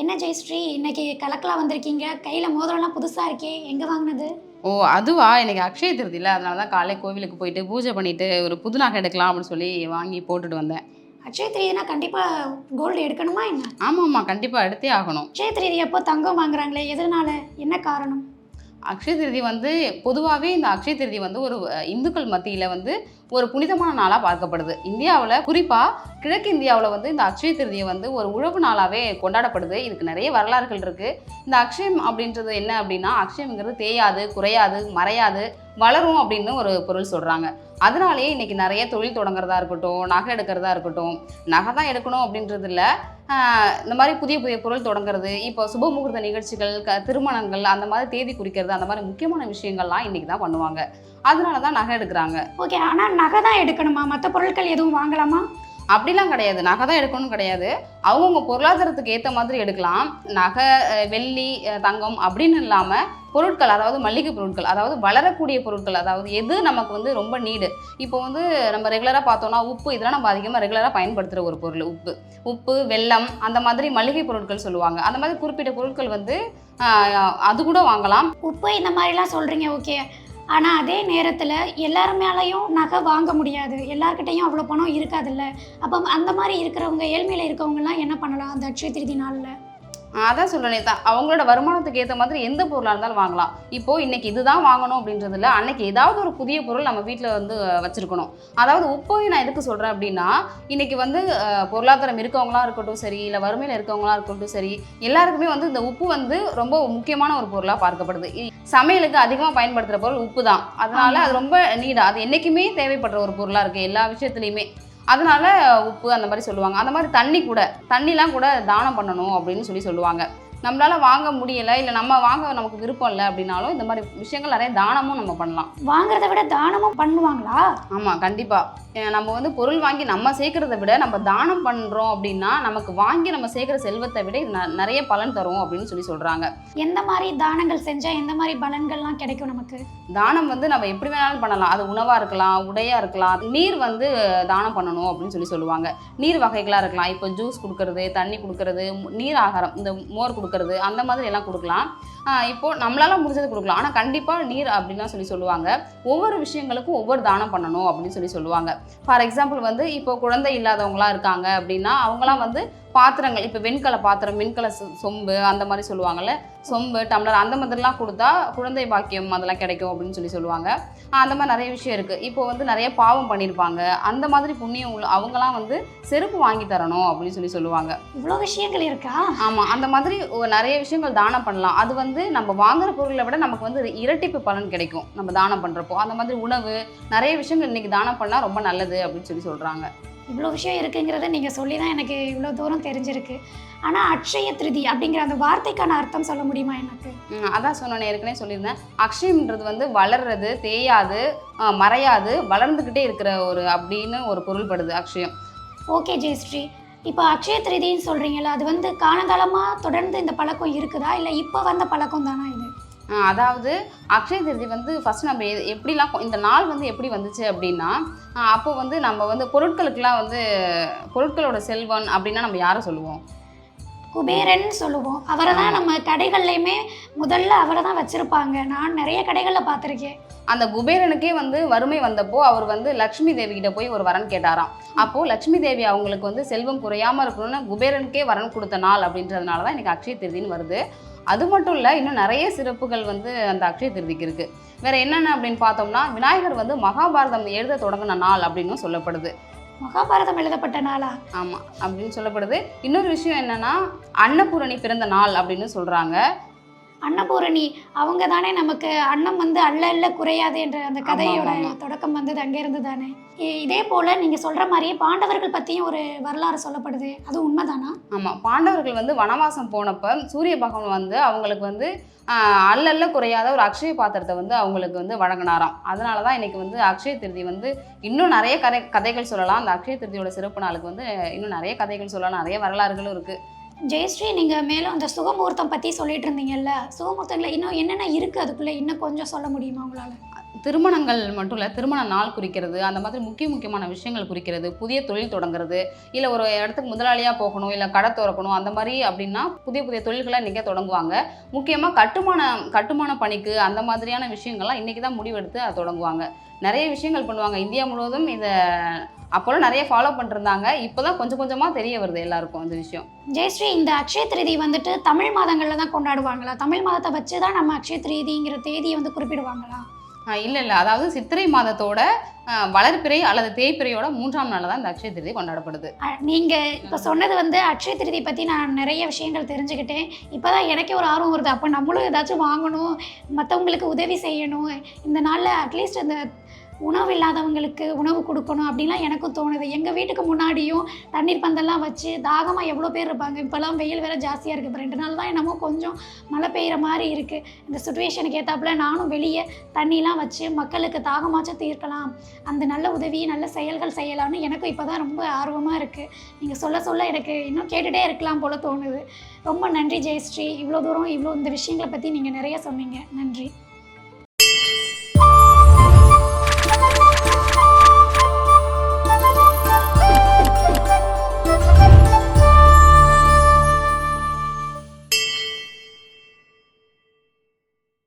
ஜெயஸ்ரீ இன்னைக்கு கலக்கலாம் வந்திருக்கீங்க? கையில் மோதிரம்லாம் புதுசாக இருக்கே எங்கே வாங்கினது? ஓ அதுவா? இன்னைக்கு அக்ஷய திருதியில் அதனால தான் காலையில் கோவிலுக்கு போயிட்டு பூஜை பண்ணிட்டு ஒரு புது நகை எடுக்கலாம் அப்படின்னு சொல்லி வாங்கி போட்டுட்டு வந்தேன். அட்சய திருதினா கண்டிப்பாக கோல்டு எடுக்கணுமா என்ன? ஆமாம் ஆமாம் கண்டிப்பாக எடுத்தே ஆகணும். அட்சய திருதி எப்போ தங்கம் வாங்குறாங்களே எதனால? என்ன காரணம்? அக்ஷய திருதி வந்து பொதுவாகவே இந்த அக்ஷய திருதி வந்து ஒரு இந்துக்கள் மத்தியில் வந்து ஒரு புனிதமான நாளாக பார்க்கப்படுது. இந்தியாவில் குறிப்பாக கிழக்கு இந்தியாவில் வந்து இந்த அக்ஷய திருதியை வந்து ஒரு உழவு நாளாகவே கொண்டாடப்படுது. இதுக்கு நிறைய வரலாறுகள் இருக்குது இந்த அக்ஷயம் அப்படின்றது என்ன அப்படின்னா அக்ஷயம்ங்கிறது தேயாது குறையாது மறையாது வளரும் அப்படின்னு ஒரு பொருள் சொல்கிறாங்க அதனாலேயே இன்றைக்கி நிறைய தொழில் தொடங்குறதா இருக்கட்டும் நகை எடுக்கிறதா இருக்கட்டும் நகை தான் எடுக்கணும் அப்படின்றது இல்லை. இந்த மாதிரி புதிய புதிய பொருள் தொடங்குறது இப்போ சுபமுகூர்த்த நிகழ்ச்சிகள் க திருமணங்கள் அந்த மாதிரி தேதி குறிக்கிறது அந்த மாதிரி முக்கியமான விஷயங்கள்லாம் இன்றைக்கி தான் பண்ணுவாங்க. அதனால தான் நகை எடுக்கிறாங்க. ஓகே ஆனால் நகை தான் எடுக்கணுமா? மற்ற பொருட்கள் எதுவும் வாங்கலாமா? அப்படிலாம் கிடையாது. நகை தான் எடுக்கணும்னு கிடையாது. அவங்கவுங்க பொருளாதாரத்துக்கு ஏற்ற மாதிரி எடுக்கலாம். நகை வெள்ளி தங்கம் அப்படின்னு இல்லாமல் பொருட்கள் அதாவது மளிகை பொருட்கள் அதாவது வளரக்கூடிய பொருட்கள் அதாவது எது நமக்கு வந்து ரொம்ப நீடு. இப்போ வந்து நம்ம ரெகுலராக பார்த்தோம்னா உப்பு இதெல்லாம் நம்ம அதிகமாக ரெகுலராக பயன்படுத்துகிற ஒரு பொருள் உப்பு. உப்பு வெல்லம் அந்த மாதிரி மளிகை பொருட்கள் சொல்லுவாங்க. அந்த மாதிரி குறிப்பிட்ட பொருட்கள் வந்து அது கூட வாங்கலாம். உப்பு இந்த மாதிரிலாம் சொல்கிறீங்க ஓகே. ஆனால் அதே நேரத்தில் எல்லார் மேலேயும் நகை வாங்க முடியாது. எல்லார்கிட்டையும் அவ்வளோ பணம் இருக்காதுல்ல. அப்போ அந்த மாதிரி இருக்கிறவங்க ஏழ்மையில் இருக்கவங்கலாம் என்ன பண்ணலாம் அந்த அட்சய திருதி நாளில்? அதான் தான் அவங்களோட வருமானத்துக்கு ஏற்ற மாதிரி எந்த பொருளாக இருந்தாலும் வாங்கலாம். இப்போ இன்னைக்கு இதுதான் வாங்கணும் அப்படின்றது இல்லை அன்னைக்கு ஏதாவது ஒரு புதிய பொருள் நம்ம வீட்டில் வந்து வச்சிருக்கணும். அதாவது உப்பையும் நான் எதுக்கு சொல்கிறேன் அப்படின்னா இன்னைக்கு வந்து பொருளாதாரம் இருக்கவங்களா இருக்கட்டும் சரி இல்லை வறுமையில் இருக்கவங்களா இருக்கட்டும் சரி எல்லாருக்குமே வந்து இந்த உப்பு வந்து ரொம்ப முக்கியமான ஒரு பொருளாக பார்க்கப்படுது. சமையலுக்கு அதிகமாக பயன்படுத்துகிற பொருள் உப்பு தான். அதனால அது ரொம்ப நீடா அது என்றைக்குமே தேவைப்படுற ஒரு பொருளாக இருக்குது எல்லா விஷயத்துலையுமே. அதனால உப்பு அந்த மாதிரி சொல்லுவாங்க. அந்த மாதிரி தண்ணி கூட தண்ணிலாம் கூட தானம் பண்ணணும் அப்படின்னு சொல்லி சொல்லுவாங்க. நம்மளால வாங்க முடியலை இல்லை நம்ம வாங்க நமக்கு விருப்பம் இல்லை அப்படின்னாலும் இந்த மாதிரி விஷயங்கள் நிறைய தானமும் நம்ம பண்ணலாம். வாங்குறத விட தானமும் பண்ணுவாங்களா? ஆமாம் கண்டிப்பாக நம்ம வந்து பொருள் வாங்கி நம்ம சேர்க்கறத விட நம்ம தானம் பண்ணுறோம் அப்படின்னா நமக்கு வாங்கி நம்ம சேர்க்குற செல்வத்தை விட இது நிறைய பலன் தரும் அப்படின்னு சொல்லி சொல்கிறாங்க எந்த மாதிரி தானங்கள் செஞ்சால் எந்த மாதிரி பலன்கள்லாம் கிடைக்கும் நமக்கு? தானம் வந்து நம்ம எப்படி வேணாலும் பண்ணலாம். அது உணவாக இருக்கலாம் உடையாக இருக்கலாம். நீர் வந்து தானம் பண்ணணும் அப்படின்னு சொல்லி சொல்லுவாங்க. நீர் வகைகளாக இருக்கலாம். இப்போ ஜூஸ் கொடுக்கறது தண்ணி கொடுக்கறது நீர் ஆகாரம் இந்த மோர் கொடுக்கறது கொடுக்கறது அந்த மாதிரி எல்லாம் கொடுக்கலாம். இப்போது இப்போ நம்மளால முடிஞ்சது கொடுக்கலாம். ஆனால் கண்டிப்பாக நீர் அப்படின்லாம் சொல்லி சொல்லுவாங்க. ஒவ்வொரு விஷயங்களுக்கும் ஒவ்வொரு தானம் பண்ணணும் அப்படின்னு சொல்லி சொல்லுவாங்க. ஃபார் எக்ஸாம்பிள் வந்து இப்போ குழந்தை இல்லாதவங்களாம் இருக்காங்க அப்படின்னா அவங்களாம் வந்து பாத்திரங்கள் இப்போ வெண்கல பாத்திரம் வெண்கல சொ- சொம்பு அந்த மாதிரி சொல்லுவாங்கல்ல. சொம்பு டம்ளர் அந்த மாதிரிலாம் கொடுத்தா குழந்தை பாக்கியம் அதெல்லாம் கிடைக்கும் அப்படின்னு சொல்லி சொல்லுவாங்க. அந்த மாதிரி நிறைய விஷயம் இருக்குது இப்போ வந்து நிறைய பாவம் பண்ணியிருப்பாங்க. அந்த மாதிரி புண்ணியம் உள்ள அவங்களாம் வந்து செருப்பு வாங்கி தரணும் அப்படின்னு சொல்லி சொல்லுவாங்க. இவ்வளோ விஷயங்கள் இருக்கா? ஆமாம் அந்த மாதிரி நிறைய விஷயங்கள் தானம் பண்ணலாம். அது வந்து நம்ம வாங்குற பொருளை விட நமக்கு வந்து இரட்டிப்பு பலன் கிடைக்கும். நம்ம தானம் பண்ணுறப்போ அந்த மாதிரி உணவு நிறைய விஷயங்கள் இன்னைக்கு தானம் பண்ணால் ரொம்ப நல்லது அப்படின்னு சொல்லி சொல்கிறாங்க இவ்வளோ விஷயம் இருக்குங்கிறத நீங்கள் சொல்லி தான் எனக்கு இவ்வளோ தூரம் தெரிஞ்சிருக்கு. ஆனால் அட்சய திருதி அப்படிங்கிற அந்த வார்த்தைக்கான அர்த்தம் சொல்ல முடியுமா எனக்கு? அதான் சொன்னேன் ஏற்கனவே சொல்லியிருந்தேன். அக்ஷயம்ன்றது வந்து வளர்றது தேயாது மறையாது வளர்ந்துக்கிட்டே இருக்கிற ஒரு அப்படின்னு ஒரு பொருள்படுது அக்ஷயம். ஓகே ஜெயஸ்ரீ. இப்போ அட்சய திருதின்னு சொல்கிறீங்கல்ல அது வந்து காலங்காலமாக தொடர்ந்து இந்த பழக்கம் இருக்குதா? இல்லை இப்போ வந்த பழக்கம் தானா இது? அதாவது அக்ஷய திருதி வந்து ஃபஸ்ட் நம்ம எப்படிலாம் இந்த நாள் வந்து எப்படி வந்துச்சு அப்படின்னா ஆ, அப்போ வந்து நம்ம வந்து பொருட்களுக்கெல்லாம் வந்து பொருட்களோட செல்வன் அப்படின்னா நம்ம யாரை சொல்லுவோம்? குபேரன் சொல்லுவோம். அவரை தான் நம்ம கடைகள்லையுமே முதல்ல அவரை தான் வச்சுருப்பாங்க. நான் நிறைய கடைகளில் பார்த்துருக்கேன். அந்த குபேரனுக்கே வந்து வறுமை வந்தப்போ அவர் வந்து லக்ஷ்மி தேவி கிட்ட போய் ஒரு வரன் கேட்டாராம். அப்போ லக்ஷ்மி தேவி அவங்களுக்கு வந்து செல்வம் குறையாம இருக்கணும்னு குபேரனுக்கே வரன் கொடுத்த நாள் அப்படின்றதுனால தான் எனக்கு அக்ஷய திருதின்னு வருது. அது மட்டும் இல்லை இன்னும் நிறைய சிறப்புகள் வந்து அந்த அக்ஷய திருதிக்கு இருக்கு. வேற என்னென்ன அப்படின்னு பார்த்தோம்னா விநாயகர் வந்து மகாபாரதம் எழுத தொடங்கின நாள் அப்படின்னு சொல்லப்படுது. மகாபாரதம் எழுதப்பட்ட நாளா? ஆமாம் அப்படின்னு சொல்லப்படுது. இன்னொரு விஷயம் என்னன்னா அன்னபூரணி பிறந்த நாள் அப்படின்னு சொல்றாங்க. அன்னபூரணி அவங்க தானே நமக்கு அன்னம் வந்து அல்ல அல்ல குறையாது என்ற அந்த கதையோட. தொடக்கம் வந்தது அங்கேருந்து தானே இதே போல் நீங்கள் சொல்கிற மாதிரியே பாண்டவர்கள் பற்றியும் ஒரு வரலாறு சொல்லப்படுது. அது உண்மைதானா? ஆமாம் பாண்டவர்கள் வந்து வனவாசம் போனப்ப சூரிய பகவான் வந்து அவங்களுக்கு வந்து அல்லல்ல குறையாத ஒரு அக்ஷய பாத்திரத்தை வந்து அவங்களுக்கு வந்து வழங்கினாராம். அதனால தான் இன்னைக்கு வந்து அக்ஷய திருதி வந்து இன்னும் நிறைய கதை கதைகள் சொல்லலாம். அந்த அக்ஷய திருதியோட சிறப்பு நாளுக்கு வந்து இன்னும் நிறைய கதைகள் சொல்லலாம். நிறைய வரலாறுகளும் இருக்குது ஜெயஸ்ரீ நீங்கள் மேலும் அந்த சுகமுகூர்த்தம் பற்றி சொல்லிட்டு இருந்தீங்கல்ல சுகமுகூர்த்தங்களில் இன்னும் என்னென்ன இருக்குது அதுக்குள்ளே இன்னும் கொஞ்சம் சொல்ல முடியுமா உங்களால்? திருமணங்கள் மட்டும் இல்லை திருமண நாள் குறிக்கிறது அந்த மாதிரி முக்கிய முக்கியமான விஷயங்கள் குறிக்கிறது புதிய தொழில் தொடங்குறது இல்லை ஒரு இடத்துக்கு முதலாளியாக போகணும் இல்லை கடை திறக்கணும் அந்த மாதிரி அப்படின்னா புதிய புதிய தொழில்களை இன்றைக்கே தொடங்குவாங்க. முக்கியமாக கட்டுமான கட்டுமான பணிக்கு அந்த மாதிரியான விஷயங்கள்லாம் இன்றைக்கி தான் முடிவெடுத்து அதை தொடங்குவாங்க. நிறைய விஷயங்கள் பண்ணுவாங்க. இந்தியா முழுவதும் இதை அப்போல்லாம் நிறைய ஃபாலோ பண்ணிருந்தாங்க. இப்போ தான் கொஞ்சம் கொஞ்சமாக தெரிய வருது எல்லாருக்கும் அந்த விஷயம். ஜெயஸ்ரீ இந்த அக்ஷய திருதி வந்துட்டு தமிழ் மாதங்களில் தான் கொண்டாடுவாங்களா? தமிழ் மாதத்தை வச்சு தான் நம்ம அக்ஷய திருதிங்கிற தேதியை வந்து குறிப்பிடுவாங்களா? இல்லை இல்லை. அதாவது சித்திரை மாதத்தோட வளர்ப்பிறை அல்லது தேய்ப்பிறையோட மூன்றாம் நாள் தான் இந்த அக்ஷய திருதி கொண்டாடப்படுது. நீங்கள் இப்போ சொன்னது வந்து அக்ஷய திருதி பற்றி நான் நிறைய விஷயங்கள் தெரிஞ்சுக்கிட்டேன். இப்போ தான் எனக்கே ஒரு ஆர்வம் வருது. அப்போ நம்மளும் ஏதாச்சும் வாங்கணும் மற்றவங்களுக்கு உதவி செய்யணும். இந்த நாளில் அட்லீஸ்ட் இந்த உணவு இல்லாதவங்களுக்கு உணவு கொடுக்கணும் அப்படிலாம் எனக்கும் தோணுது. எங்கள் வீட்டுக்கு முன்னாடியும் தண்ணீர் பந்தல்லாம் வச்சு தாகமாக எவ்வளோ பேர் இருப்பாங்க. இப்போல்லாம் வெயில் வேறு ஜாஸ்தியாக இருக்குது இப்போ ரெண்டு நாள் தான் என்னமோ கொஞ்சம் மழை பெய்கிற மாதிரி இருக்குது இந்த சுச்சுவேஷனுக்கு ஏற்றாப்புல நானும் வெளியே தண்ணிலாம் வச்சு மக்களுக்கு தாகமாச்சும் தீர்க்கலாம். அந்த நல்ல உதவி நல்ல செயல்கள் செய்யலாம்னு எனக்கும் இப்போ தான் ரொம்ப ஆர்வமாக இருக்குது நீங்கள் சொல்ல சொல்ல எனக்கு இன்னும் கேட்டுகிட்டே இருக்கலாம் போல தோணுது. ரொம்ப நன்றி ஜெயஸ்ரீ. இவ்வளோ தூரம் இவ்வளோ இந்த விஷயங்களை பற்றி நீங்கள் நிறைய சொன்னீங்க. நன்றி.